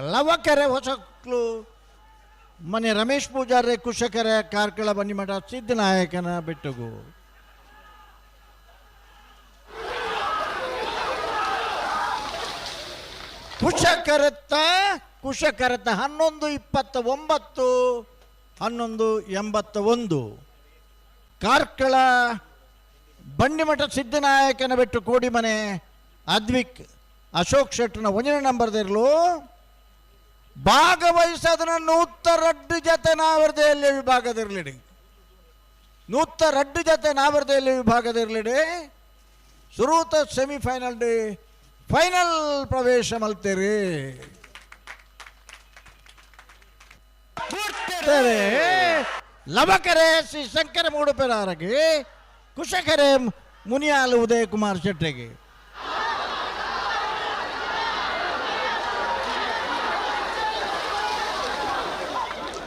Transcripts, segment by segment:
ಲವಕೆರೆ ಹೊಸಕ್ಲು. ಮನೆ ರಮೇಶ್ ಪೂಜಾರಿ, ಕುಶಕರೆ, ಕಾರ್ಕಳ, ಬನ್ನಿಮಠ ಸಿದ್ದನಾಯಕನ ಬೆಟ್ಟಗು. ಕುಶಕರತ್ತ ಕುಶಕರತ್ತ ಹನ್ನೊಂದು ಇಪ್ಪತ್ತ ಒಂಬತ್ತು ಹನ್ನೊಂದು ಎಂಬತ್ತ ಒಂದು ಕಾರ್ಕಳ ಬಂಡಿಮಠ ಸಿದ್ದನಾಯಕನ ಬೆಟ್ಟು ಕೋಡಿಮನೆ ಅದ್ವಿಕ್. ಅಶೋಕ್ ಶೆಟ್ಟನ ಒಂದನೇ ನಂಬರ್ದಿರಲು ಭಾಗವಹಿಸದನ ನೂತ ರಡ್ಡು ಜತೆ ನಾವರ್ದೆಯಲ್ಲಿ ವಿಭಾಗದಿರಲಿಡಿ ನೂತ ರಡ್ಡು ಜತೆ ನಾವರ್ದೆಯಲ್ಲಿ ವಿಭಾಗದಿರಲಿಡಿ ಸುರೂತ ಸೆಮಿಫೈನಲ್ ಡೇ, ಫೈನಲ್ ಪ್ರವೇಶ ಮಲ್ತೇರಿ. ತೇರೆ ಲವಕರೆ ಶ್ರೀ ಶಂಕರ ಮೂಡುಪೆರಾರಗೆ ಕುಶಕರೆ ಮುನಿಯಾಲು ಉದಯ ಕುಮಾರ್ ಶೆಟ್ಟಿಗೆ.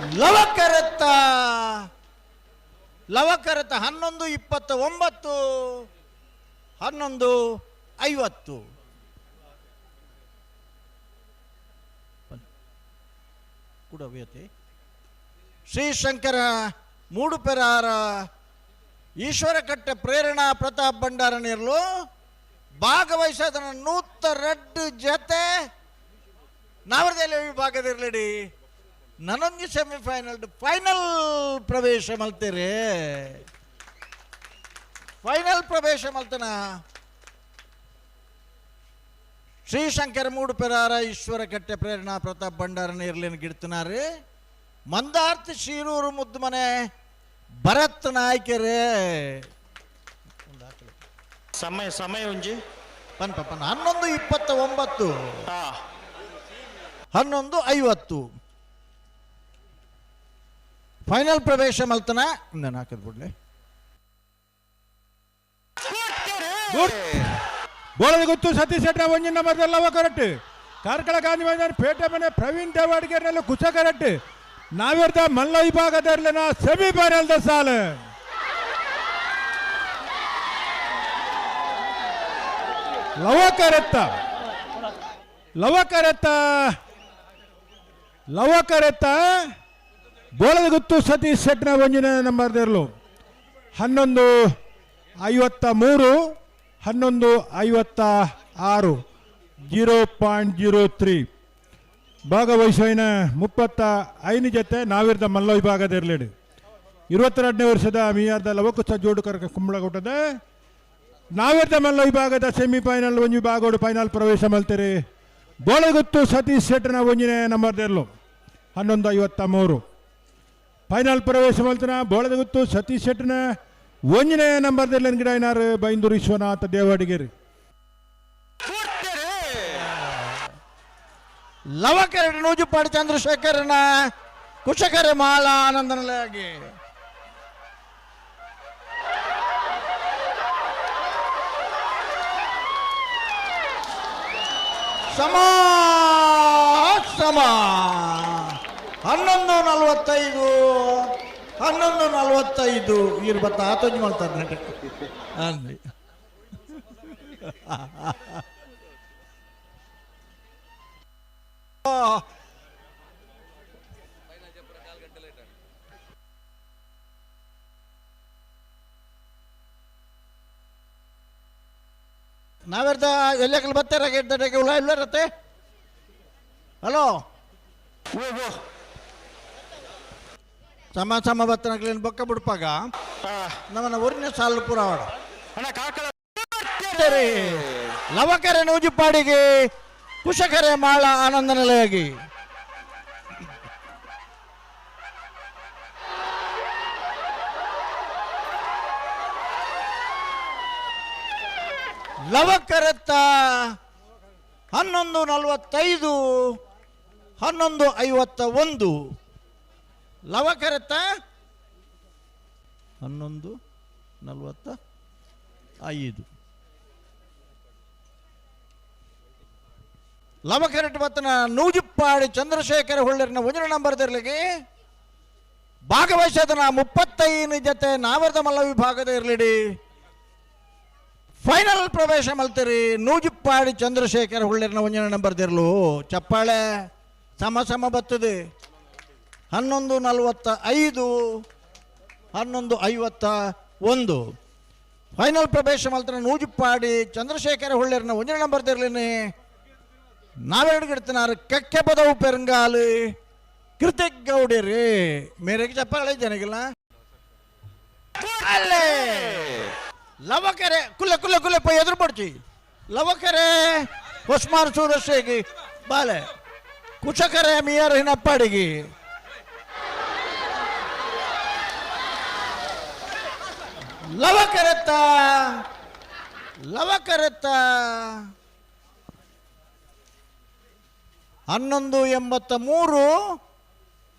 ಲವಕರತ್ತ ಲವಕರತ ಹನ್ನೊಂದು ಇಪ್ಪತ್ತ ಒಂಬತ್ತು, ಹನ್ನೊಂದು ಐವತ್ತು. ಕೂಡ ವ್ಯತೆ ಶ್ರೀಶಂಕರ ಮೂಡುಪೆರಾರ ಈಶ್ವರ ಕಟ್ಟೆ ಪ್ರೇರಣಾ ಪ್ರತಾಪ್ ಭಂಡಾರ ನಿರ್ಲು ಭಾಗವಹಿಸೋದನ್ನ ನೂತ ರಡ್ಡು ಜತೆ ನಾವರದಲ್ಲಿ ವಿಭಾಗದಿರ್ಲಿಡಿ ನನೊಂದು ಸೆಮಿಫೈನಲ್ ಫೈನಲ್ ಪ್ರವೇಶ ಮಲ್ತೀರಿ. ಫೈನಲ್ ಪ್ರವೇಶ ಮಲ್ತನ? ಶ್ರೀಶಂಕರ ಮೂಡುಪೆರಾರ ಈಶ್ವರ ಕಟ್ಟೆ ಪ್ರೇರಣಾ ಪ್ರತಾಪ್ ಭಂಡಾರ ನೀರ್ಲಿನ ಗಿಡ್ತನಾರಿ. ಮಂದಾರ್ತಿ ಶೀರೂರು ಮುದ್ದು ಮನೆ ಭರತ್ ನಾಯ್ಕರೇ. ಸಮಯ ಸಮಯ ಉಂಜಿ ಪನ್ ಪನ್ ಹನ್ನೊಂದು ಇಪ್ಪತ್ತ ಒಂಬತ್ತು ಹನ್ನೊಂದು ಐವತ್ತು. ಫೈನಲ್ ಪ್ರವೇಶ ಮಲ್ತನ ನಾನು ಹಾಕಿದ್ ಬಿಡ್ಲಿ ಬೋಳದ ಗೊತ್ತು ಸತೀಶ್ ಶೆಟ್ಟ ಒಂಜಿನ ಮರದಲ್ಲವ ಕರೆಕ್ಟ್ ಕಾರ್ಕಳ ಗಾಂಧಿ ಮೈದಾನ ಪೇಟೆ ಮನೆ ಪ್ರವೀಣ್ ದೇವಾಡ್ಗೆರ್ನೆಲ್ಲ ಕುಶ ಕರೆಕ್ಟ್ ನಾವಿರ್ದ ಮಲ್ಲ ವಿಭಾಗದಲ್ಲಿನ ಸೆಮಿ ಫೈನಲ್ದ ಸಾಲು. ಲವ ಕರೆತ್ತ. ಲವ ಬೋಳದ ಗೊತ್ತು ಸತೀಶ್ ಶೆಟ್ನ ಒಂಜಿನ ಇರಲು ಹನ್ನೊಂದು ಐವತ್ತ ಮೂರು, ಹನ್ನೊಂದು ಐವತ್ತ ಆರು, ಜೀರೋ ಪಾಯಿಂಟ್ ಜೀರೋ ತ್ರೀ. ಭಾಗವಹಿಸುವಿನ ಮುಪ್ಪತ್ತ ಐದು ಜೊತೆ ನಾವಿರ್ದ ಮಲ್ಲ ವಿಭಾಗದಿರಲಿಡಿ ಇರುವತ್ತೆರಡನೇ ವರ್ಷದ ಮಿಯಾರ್ದ ಲವಕುಸ ಜೋಡು ಕರ್ಕ ಕುಂಬಳಗುಟ್ಟದ. ನಾವಿರ್ದ ಮಲ್ಲ ವಿಭಾಗದ ಸೆಮಿಫೈನಲ್ ಒಂಜಿ ವಿಭಾಗ ಫೈನಲ್ ಪ್ರವೇಶ ಮಲ್ತೀರಿ. ಬೋಳಗುತ್ತು ಸತೀಶ್ ಶೆಟ್ಟನ ಒಂಜಿನ ನಂಬರ್ದಿರ್ಲು ಹನ್ನೊಂದು ಐವತ್ತ ಮೂರು. ಫೈನಲ್ ಪ್ರವೇಶ ಮಲ್ತನ ಬೋಳದಗುತ್ತು ಸತೀಶ್ ಶೆಟ್ಟನ ಒಂಜನೇ ನಂಬರ್ ಗಿಡ ಏನಾರು ಬೈಂದೂರು ವಿಶ್ವನಾಥ ದೇವಾಡಿಗೇರಿ ಲವಕರಡು ನೂಜುಪಾಡಿ ಚಂದ್ರಶೇಖರನ ಕುಶಕರೆ ಮಾಳ ಆನಂದನಲಾಗಿ ಸಮ ಸಮ ಹನ್ನೊಂದು ನಲವತ್ತೈದು ಹನ್ನೊಂದು ನಲವತ್ತೈದು. ಬತ್ತ ಆತೋಜ್ ಮಾಡ್ತಾರೆ ನಟ ಅಂದಿ ನಾವೆರ್ದ ಎಲ್ಲೆಕಲ್ ಬರ್ತಾರ? ಉಳ್ಳ ಇಲ್ಲರತ್ತೆ ಹಲೋ? ಸಮ ಸಮ ಬತ್ತನಕ್ಲೇನು ಬೊಕ್ಕ ಬಿಡ್ಪಾಗ? ನಮ್ಮನ ನಮ್ಮನ್ನ ಊರಿನ ಸಾಲು ಪುರಾವಡ ಅಣ್ಣ ಕಾಕಳ ಸರಿ ಲವಕರೆ ನೂಜುಪಾಡಿಗೆ ಕುಶಕರೆ ಮಾಳ ಆನಂದ ನೆಲೆಯಾಗಿ. ಲವಕರೆತ್ತ ಹನ್ನೊಂದು ನಲವತ್ತೈದು ಹನ್ನೊಂದು ಐವತ್ತ ಒಂದು ಲವಕರತ್ತ? ಹನ್ನೊಂದು, ನಲವತ್ತ, ಐದು. ಲವಕರಟ್ ಬತ್ತನ ನೂಜಿಪ್ಪಾಡಿ ಚಂದ್ರಶೇಖರ ಹುಳ್ಳರಿನ ಒಂದರ ನಂಬರ್ ಇರಲಿಗೆ ಭಾಗವಹಿಸೋದನ ಮುಪ್ಪತ್ತೈದು ಜೊತೆ ನಾವರದ ಮಲ್ಲ ವಿಭಾಗದ ಇರಲಿಡಿ. ಫೈನಲ್ ಪ್ರವೇಶ ಮಲ್ತಿರಿ ನೂಜಿಪ್ಪಾಡಿ ಚಂದ್ರಶೇಖರ ಹುಳ್ಳರಿನ ಒಂದರ ನಂಬರ್ ತಿರ್ಲು. ಚಪ್ಪಾಳೆ, ಸಮ ಸಮ ಬರ್ತದೆ ಹನ್ನೊಂದು ನಲವತ್ತ ಐದು, ಹನ್ನೊಂದು ಐವತ್ತ ಒಂದು. ಫೈನಲ್ ಪ್ರವೇಶ ಮಾತ್ರ ನೂಜಿಪ್ಪಾಡಿ ಚಂದ್ರಶೇಖರ ಹುಳ್ಳಿರ್ನ ಒಂದಿನ ನಂಬರ್ ತಿರ್ಲಿನಿ ನಾವೆರಡು ಗಿಡ್ತಿನಾರು ಕೆಕ್ಕೆ ಪದವು ಪೆರಂಗಾಲಿ ಕೃತಿಕ್ ಗೌಡಿರಿ. ಮೇರೆಗೆ ಚಪ್ಪಾಳೆ ಜನಗಿಲ್ಲ ಅಲ್ಲೇ! ಲವಕರೆ, ಕುಲ್ಲ ಕುಲ್ಲ ಕುಲ್ಲ ಪೈ ಎದುರು ಪಡ್ಚಿ ಲವಕರೆ, ಹೊಸ್ಮಾರ್ ಸೂರಶೇಗಿ ಬಾಲೆ. ಕುಶಕರೆ ಮಿಯರ್ ಹಿನಪ್ಪಾಡಿಗಿ. ಲವಕರೆತ್ತ ಲವಕರೆತ್ತ ಹನ್ನೊಂದು ಎಂಬತ್ತ ಮೂರು,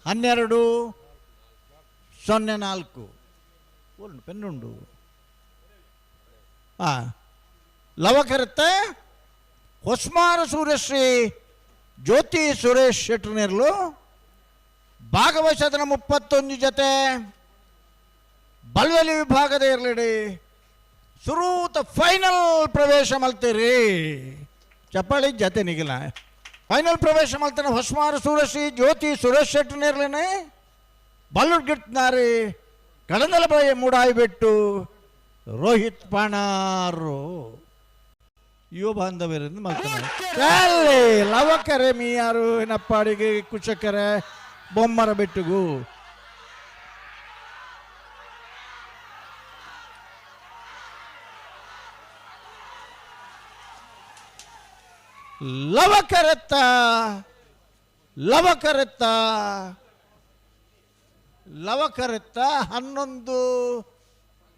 ಹನ್ನೆರಡು, ಸೊನ್ನೆ ನಾಲ್ಕು. ಉಂಡು ಪೆನ್ನುಂಡು. ಆ ಲವಕರತ್ತೆ ಹೊಸ್ಮಾರ ಸೂರ್ಯಶ್ರೀ, ಜ್ಯೋತಿ ಸುರೇಶ್ ಶೆಟ್ರನೇರ್ಲು ಭಾಗವಶತನ ಮುಪ್ಪತ್ತೊಂದು ಜೊತೆ. ಬಲ್ವಲಿ ವಿಭಾಗದ ಇರಲಿಡಿ ಸುರೂತ ಫೈನಲ್ ಪ್ರವೇಶ ಮಲ್ತೀರಿ. ಚಪ್ಪಾಳಿ ಜತೆ ನಿಗಿಲ್ಲ ಫೈನಲ್ ಪ್ರವೇಶ ಮಲ್ತಾನೆ ಹೊಸ್ಮಾರು ಸುರೇಶಿ, ಜ್ಯೋತಿ ಸುರೇಶ್ ಶೆಟ್ರನೇರ್ಲೇನೆ ಬಲ್ಲು ಗಿಟ್ನಾರಿ ಕಡಂದಲ ಬಯ ಮೂಡಾಯಿ ಬಿಟ್ಟು ರೋಹಿತ್ ಪಾಣಾರು. ಯುವ ಬಾಂಧವ್ಯರಿಂದ ಮಾತನಾಡಿ ಲವಕರೆ ಮೀಯಾರು, ನಪ್ಪಾಡಿಗೆ ಕುಚಕರೆ, ಬೊಮ್ಮರ ಬೆಟ್ಟುಗು. ಲವಕರೆತ್ತ ಲವಕರತ್ತ ಲವಕರತ್ತ ಹನ್ನೊಂದು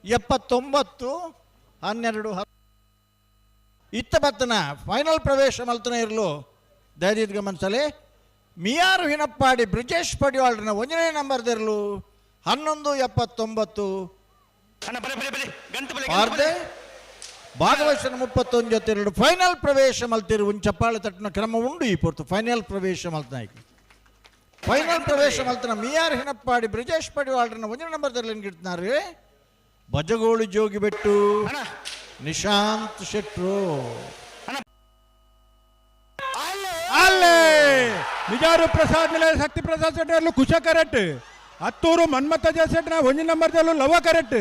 ಎಪ್ಪತ್ತೊಂಬತ್ತು ಹನ್ನೆರಡು ಇತ್ತ ಬತ್ತನ ಫೈನಲ್ ಪ್ರವೇಶ ಮಲ್ತನ ಇರಲು. ದಯದಿದ್ ಗಮನಿಸಲಿ ಮಿಯಾರು ಹಿನಪ್ಪಾಡಿ ಬ್ರಿಜೇಶ್ ಪಡಿವಾಳ್ರನ ಒಂದನೇ ನಂಬರ್ದಿರಲು. ಹನ್ನೊಂದು ಎಪ್ಪತ್ತೊಂಬತ್ತು. ಭಾಗವಹಿಸಿದ ಮುಪ್ಪತ್ತೊಂದು ಜೊತೆ ಎರಡು ಫೈನಲ್ ಪ್ರವೇಶ ಮಲ್ತಿರು ಒಂದು ಚಪ್ಪಾಳೆ ತಟ್ಟಿನ ಕ್ರಮ ಉಂಡು ಈ ಪೊರ್ತು ಫೈನಲ್ ಪ್ರವೇಶ ಮಲ್ತನಾಯ್ತು ಫೈನಲ್ ಪ್ರವೇಶ ಮಲ್ತನ ಮಿಯಾರ್ ಹಿನಪ್ಪಾಡಿ ಬ್ರಿಜೇಶ್ ಪಡಿವಾಳ್ರನ ಒಂದನೇ ನಂಬರ್ದಲ್ಲಿ ಗಿಡ್ತಾರೆ ಬಜಗೋಳು ಜೋಗಿ ಬೆಟ್ಟು ಅಣ್ಣ ನಿಶಾಂತ್ ಶೆಟ್ರು ಅಲ್ಲೇ ನಿಜಾರು ಪ್ರಸಾದ್ ನಿಲಯ ಶಕ್ತಿ ಪ್ರಸಾದ್ ಸೆಟ್ರಲ್ಲೂ ಕುಶ ಕರೆಕ್ಟ್ ಹತ್ತೂರು ಮನ್ಮಥ ಜಸೆಟ್ನ ಒಂದು ನಂಬರ್ದಲ್ಲೂ ಲವ ಕರೆಕ್ಟ್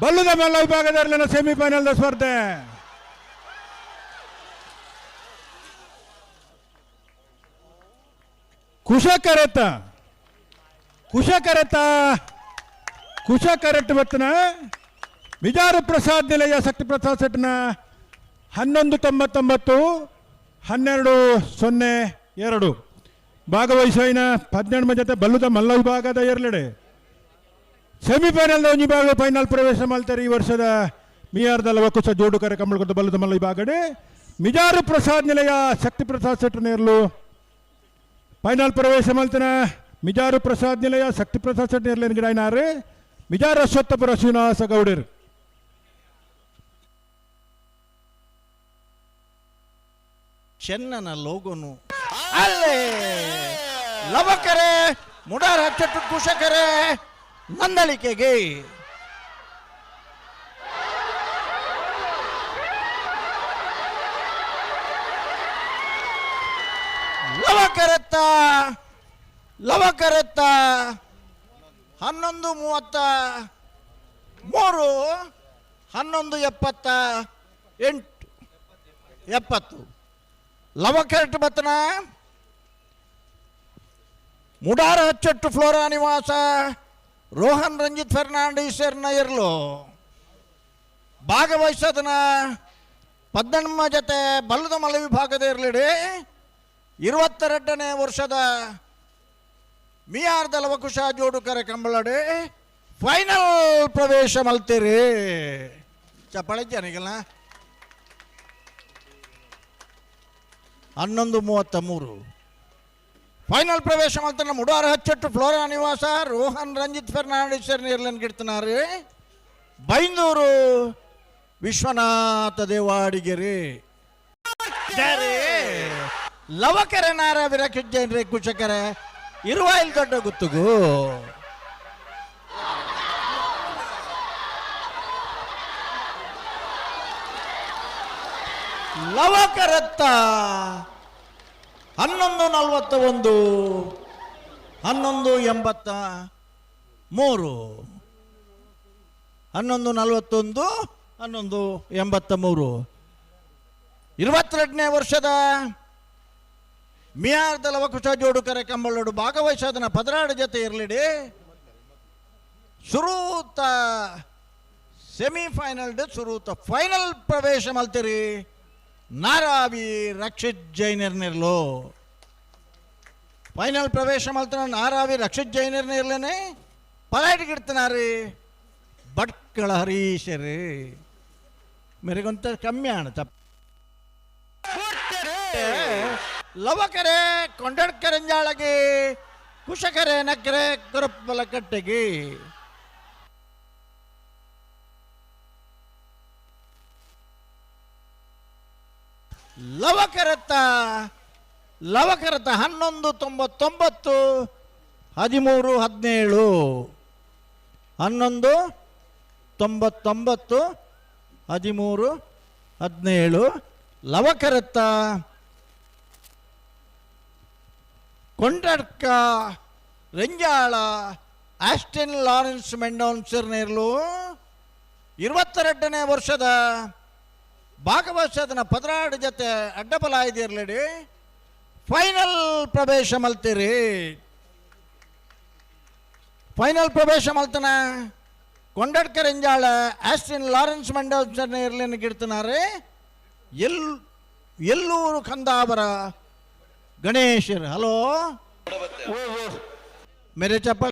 ಬಲ್ಲುದ ಮಲ್ಲ ವಿಭಾಗದಲ್ಲಿನ ಸೆಮಿಫೈನಲ್ ಸ್ಪರ್ಧೆ. ಕುಶ ಕರೆತ ಕುಶ ಕರೆತ ಕುಶ ಕರೆಕ್ಟ್ ಬತ್ತನ ವಿಜಾರು ಪ್ರಸಾದ್ ನಿಲಯ ಶಕ್ತಿ ಪ್ರಸಾದ್ ಸೆಟ್ನ ಹನ್ನೊಂದು ತೊಂಬತ್ತೊಂಬತ್ತು, ಹನ್ನೆರಡು ಸೊನ್ನೆ ಎರಡು. ಭಾಗವಹಿಸಿನ ಹದಿನೆಂಟು ಜೊತೆ ಬಲ್ಲುದ ಮಲ್ಲ ವಿಭಾಗದ ಎರಲೆಡೆ ಸೆಮಿಫೈನಲ್ ಒಂಜಿ ಭಾಗ ಫೈನಲ್ ಪ್ರವೇಶ ಮಾಡ್ತಾರೆ ಈ ವರ್ಷದ ಮಿಯಾರ್ದಲ್ಲ ಒಕ್ಕುಸ ಜೋಡು ಕರೆ ಬಲ್ಲದ ಮಲ್ಲ ವಿಭಾಗಡೆ ಮಿಜಾರು ಪ್ರಸಾದ್ ನಿಲಯ, ಶಕ್ತಿ ಪ್ರಸಾದ್ ಶೆಟ್ಟರ್ ನೇರ್ಲು. ಫೈನಲ್ ಪ್ರವೇಶ ಮಾಡ್ತಾನ ಮಿಜಾರು ಪ್ರಸಾದ್ ನಿಲಯ, ಶಕ್ತಿ ಪ್ರಸಾದ್ ಶೆಟ್ಟರ್ ನೇರ್ಲೇನ್ ಗಿಡ ಮಿಜಾರು ಅಶ್ವತ್ಥಪುರ ಶ್ರೀನಿವಾಸ ಗೌಡರು. ಚೆನ್ನನ ಲೋಗೋನು. ಅಲ್ಲೇ ಲವಕರೆ, ಮುಡಾರ ಹಚ್ಚಟ್ಟು ಕುಶಕರೆ. ನಂದಳಿಕೆಗೆ ಲವಕರತ್ತ ಲವಕರತ್ತ, ಹನ್ನೊಂದು ಮೂವತ್ತ, ಮೂರು, ಹನ್ನೊಂದು ಎಪ್ಪತ್ತ, ಎಂಟು, ಎಪ್ಪತ್ತು. ಲವಕರಟ್ ಬತ್ತನ ಮುಡಾರ ಹಚ್ಚಟ್ಟು ಫ್ಲೋರಾ ನಿವಾಸ. ರೋಹನ್ ರಂಜಿತ್ ಫೆರ್ನಾಂಡಿಸರ್ನ ನಯರ್ಲು ಭಾಗವಹಿಸೋದನ್ನ ಪದ್ದಣ್ಣ ಜೊತೆ ಬಲ್ಲದ ಮಲ ವಿಭಾಗದ ಇರಲಿಡಿ. ಇರುವತ್ತೆರಡನೇ ವರ್ಷದ ಮಿಯಾರ್ದ ಜೋಡು ಜೋಡುಕರೆ ಕಂಬಳಡಿ. ಫೈನಲ್ ಪ್ರವೇಶ ಮಲ್ತೀರಿ. ಚಪ್ಪಾಳೆ ಜನಗಲ್ಲ ಹನ್ನೊಂದು ಮೂವತ್ತ ಮೂರು. ಫೈನಲ್ ಪ್ರವೇಶ ಮಾಡ್ತಾನೆ ಮುಡಾರ ಹಚ್ಚಟ್ಟು ಫ್ಲೋರಾ ನಿವಾಸ ರೋಹನ್ ರಂಜಿತ್ ಫೆರ್ನಾಂಡಿಸ್ ನಿರ್ಲನ್ ಗಿಡ್ತನಾರಿ. ಬೈಂದೂರು ವಿಶ್ವನಾಥ ದೇವಾಡಿಗೆರೆ. ಲವಕರೆ ನಾರ ವಿರಕಿಜ್ಜೇನ್ರಿ ಕುಶಕರೆ ಇರುವ ಇಲ್ಲಿ ದೊಡ್ಡ ಗುತ್ತುಗು. ಲವಕರತ್ತ ಹನ್ನೊಂದು ನಲವತ್ತ ಒಂದು ಹನ್ನೊಂದು ಎಂಬತ್ತ ಮೂರು. ಹನ್ನೊಂದು ನಲವತ್ತೊಂದು, ಹನ್ನೊಂದು ಎಂಬತ್ತ ಮೂರು. ಇರುವತ್ತೆರಡನೇ ವರ್ಷದ ಮಿಯಾರ್ದ ಲವಕುಶ ಜೋಡುಕರೆ ಕಂಬಳೋಡು ಭಾಗವಹಿಸೋದನ್ನ ಪದರಾಡ ಜೊತೆ ಇರಲಿಡಿ. ಸುರೂತ ಸೆಮಿಫೈನಲ್ ಸುರೂತ ಫೈನಲ್ ಪ್ರವೇಶ ಮಲ್ತಿರಿ. ನಾರಾವಿ ರಕ್ಷಿತ್ ಜೈನರ್ನಿರ್ಲು ಫೈನಲ್ ಪ್ರವೇಶ ಮಲ್ತನ ನಾರಾವಿ ರಕ್ಷಿತ್ ಜೈನರ್ನಿರ್ಲೇನೆ ಪಲಾಟಿಗಿಡ್ತನಾರಿ ಭಟ್ಕಳ ಹರೀಶರಿ ಮೇರೆಗೊಂತ ಕಮ್ಮಿ ಆಣ ತಪ್ಪ ಲವಕರೆ ಕೊಂಡಡ್ಕರಂಜಾಳಗೆ ಕುಶಕರೆ ನಕ್ಕರೆ ಕುರಪ್ಪಲ ಕಟ್ಟೆಗೆ ಲವಕರತ್ತ ಲವಕರತ ಹನ್ನೊಂದು ತೊಂಬತ್ತೊಂಬತ್ತು, ಹದಿಮೂರು, ಹದಿನೇಳು. ಹನ್ನೊಂದು ತೊಂಬತ್ತೊಂಬತ್ತು, ಹದಿಮೂರು, ಹದಿನೇಳು. ಲವಕರತ್ತ ಕೊಂಡಡ್ಕ, ರೆಂಜಾಳ, ಆಸ್ಟಿನ್ ಲಾರೆನ್ಸ್ ಮೆಂಡೋನ್ಸರ್ನೇರ್ಲು ಇರುವತ್ತೆರಡನೇ ವರ್ಷದ ಭಾಗವಹಿಸೋದನ್ನ ಪದರಾಡ ಜೊತೆ ಅಡ್ಡಬಲ ಇದಿರ್ಲಿಡಿ. ಫೈನಲ್ ಪ್ರವೇಶ ಮಲ್ತೀರಿ. ಫೈನಲ್ ಪ್ರವೇಶ ಮಲ್ತನ. ಕೊಂಡಡ್ಕರ್ ಎಂಜಾಳ ಆಸ್ಟಿನ್ ಲಾರೆನ್ಸ್ ಮೆಂಡೋನ್ಸರ್ನ ಇರ್ಲಿನ ಗಿಡ್ತನಾರೆ. ಎಲ್ ಎಲ್ಲೂರು ಕಂದಾವರ ಗಣೇಶರ್. ಹಲೋ? ಮೇರೆ ಚಪ್ಪ